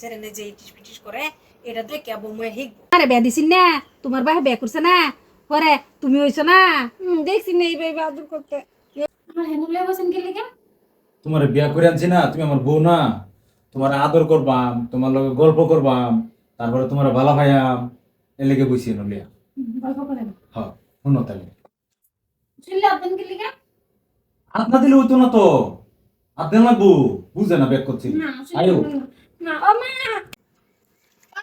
যে ইটিস পিটিস করে এটা দেখে আবু আরে দিছিন না? তোমার ভাই বিয়া করছে না? পরে তুমি হইছো না? দেখছি না এই ভাই আদর করতে। আমার হেনুলে বসেন কি লিখে তোমার বিয়া করে আনছি না তুমি আমার বউ না। তোমার আদর করবাম তোমার লগে গল্প করবাম তারপরে তোমার ভালো ভাইয়াম এ লেগে বসি নলিয়া গল্প করেন। হ্যাঁ শুনো তাহলে। শুনলে আপনার কি লিখে হইতো না তো। দেন লাগবো বুঝে না ব্যাক করছি। না আয়ো। না। ও মা!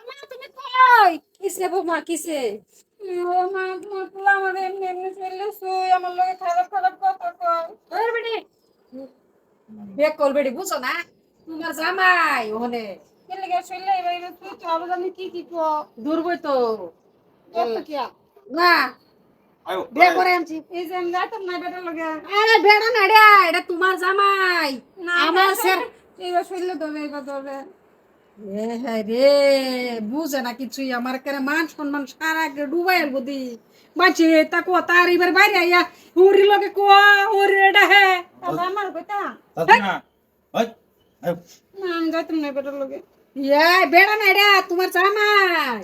মা তুমি কই? কিসে বৌমা কিসে? ও মা তোমার পোলা আমার এমনি এমনি চলে শুই আমার লগে খারাপ খারাপ কথা কয়। ওর বেটি। বিয়া করবেড়ি বুঝো না? তোমার জামাই ওখানে। এবার তুই তো আবার জানি কি কি কো কত কি না। তোমার জামাই। আমার এ হ্যাঁ রে বুঝে না কিছুই। আমার কেন মান সম্মান সারা ডুবাই আলবো দি? বাঁচে তা কো তার এবার বাইরে আইয়া উড়ি লগে কো ওরে এটা হে। আমার কইতা? তাতে না। ওই আয়ো না আমি যাইতাম না বেটার লগে। এ বেড়া না রে তোমার জামাই।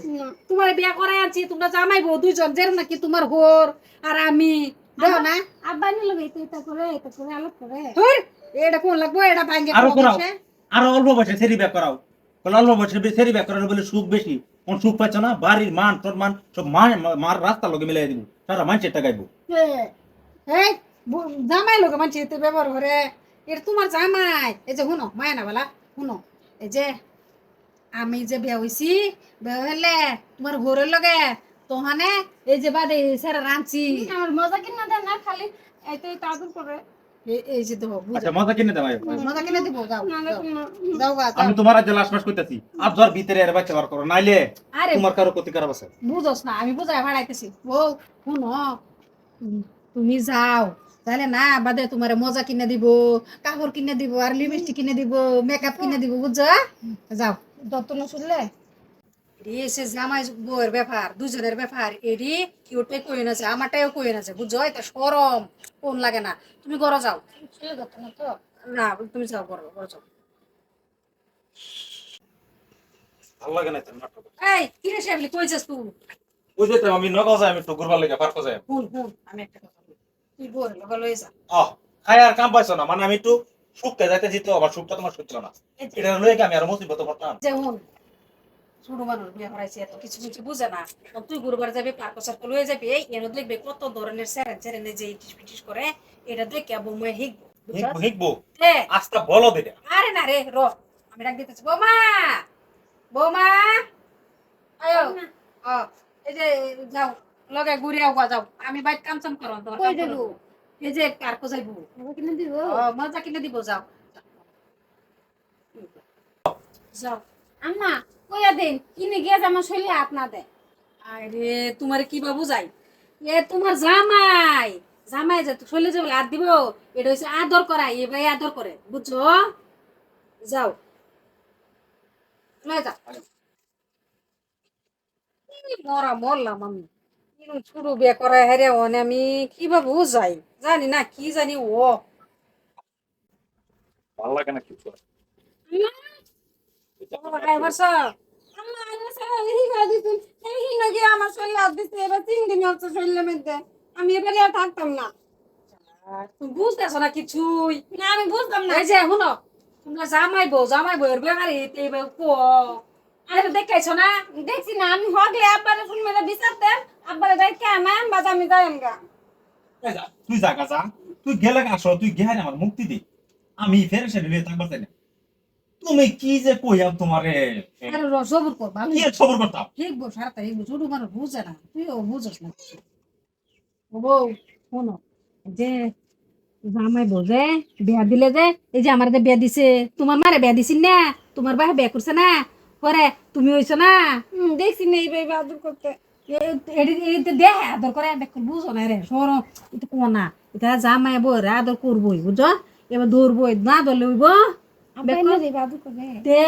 তোমার বিয়া করাই আনছি তোমরা জামাই বউ দুইজন যের নাকি তোমার হোর আর আমি। দেখো না। আব্বা নি লগে এটা এটা করে এটা করে আলাপ করে। এটা কোন লাগবো? এটা ভাঙ্গে আরও বসে। অল্প বয়সে সেরি ব্যাক করাও। বলে অল্প বয়সে সেরি ব্যাক করানো বলে সুখ বেশি। কোন সুখ পাচ্ছ না? বাড়ির মান তোর মান সব মা মার রাস্তা লগে মিলাই দিব। সারা মানুষের টাকাইবো এই জামাই লোক মানছি এতে ব্যবহার করে। এটা তোমার জামাই। এই যে শুনো মায়া না বলা শুনো। এই যে আমি যে বিয়া হইছি বিয়া হইলে তোমার ঘরের লগে তোহানে এই যে বাদে সেরা রাঁধছি। আমার মজা কিনা দেয় না খালি এইটাই তো আদর করে এই- এই যে দেখো আচ্ছা মজা কিনে দেওয়া মজা কিনে দিব যাও যাও। না যাও গা, যাও। আমি তোমার আজ লাশ মাস করতেছি আর ধর ভিতরে এর বাচ্চা বার করো নাইলে তোমার কারও ক্ষতি খারাপ আছে বুঝোস না আমি বুঝাই ভাড়াইতেছি ও শুনো তুমি যাও তাহলে না বাদে তোমার মজা কিনে দিব কাপড় কিনে দিব আর লিপস্টিক কিনে দিব মেকআপ কিনে দিব বুঝছ? যাও। দত্ত না শুনলে? এসে জামাই বউয়ের ব্যাপার দুজনের ব্যাপার এডি কিউটাই কই নাছে আমারটাও কই নাছে বুঝছ? এটা সরম। কোন লাগে না। তুমি ঘরে যাও। না তুমি যাও ঘরে ঘরে যাও। ভালো লাগে না তোর নাটক। এই কিরে সাহেবলি কইছিস তুই? ওই যে আমি নগাঁও যাই আমি তো ঘুরবার লেগে পার্ক যাই। হুন হুন আমি একটা কথা বলি। তুই লগে লয়ে যা। আহ খাই আর কাম পাইছো না মানে আমি একটু আবার সুখটা তোমার সহ্য না। এটা লয়ে আমি আর মুসিবত পড়তাম। যেমন? ছোট মানুষ বিয়ে করাইছে এত কিছু কিছু বুঝে না। তুই গুরুবার যাবি পার্ক সার্কল হয়ে যাবি এই এনে দেখবে কত ধরনের স্যারেন স্যারেন যে ইটিস পিটিস করে এটা দেখে আবু মই হিকবো হিকবো হিকবো আস্তা বলো দিটা আরে না রে র আমি ডাক দিতেছি বৌমা বৌমা। আয়ো ও এই যে যাও লগে ঘুরে আও যাও। আমি বাইক কাম চাম করো? করো। এই যে পার্ক যাইবো। কিনা দিব। ও মজা কিনে দিব যাও যাও। আম্মা। কইয়া দেন কিনে গিয়ে শরীরে হাত না দেয়। আরে তোমার কি বাবু যাই এ তোমার জামাই জামাই যে চলে যাবে হাত দিব এটা হচ্ছে আদর করা এ ভাই আদর করে বুঝছ? যাও। লয়ে যাও মরা মরলাম আমি ছোট বিয়ে করা হেরে অনে আমি কীভাবে যাই জানি না কি জানি ও। ভালো লাগে না কিছু আমি এবারে আর থাকতাম না। তুমি বুঝতেছো না কিছুই? না আমি বুঝতাম না। এই যে শুনো তোমরা জামাই বউ জামাই বউয়ের কো। আরে দেখাইছো না? দেখছি না আমি হগলে আব্বারে ফোন মেরে বিচারতেন আব্বারে দেখে আমার বাজা আমি যাই গা এই যা, তুই জাগা যা তুই গেলে আসো তুই গেহাই আমার মুক্তি দি। আমি ফেরে সেরে নিয়ে থাকবার চাই না। তুমি কি যে তোমারে? আরে র সবর কর কি খবর করতাম ঠিক ছোট মানুষ বুঝে না তুইও বুঝস না। ও বউ শোনো যে জামাই বিয়া দিলে যে এই যে আমার যে বিয়া দিছে তোমার মারে বিয়া না তোমার ভাই বিয়া করছে না পরে তুমি হইছো না? দেখছি না এই ভাই আদর করতে। দেহ আদর করে দেখো বুঝো না রে সর এটা কোনা এটা জামাই বউ রে আদর করবই বুঝো? এবার দৌড়বই না ধরলে হইব? দে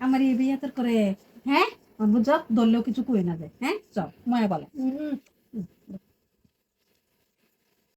আমার এই বিয়ে তোর করে। হ্যাঁ? বুঝ ধরলেও কিছু কই না দে। হ্যাঁ? চল মায়া বলে।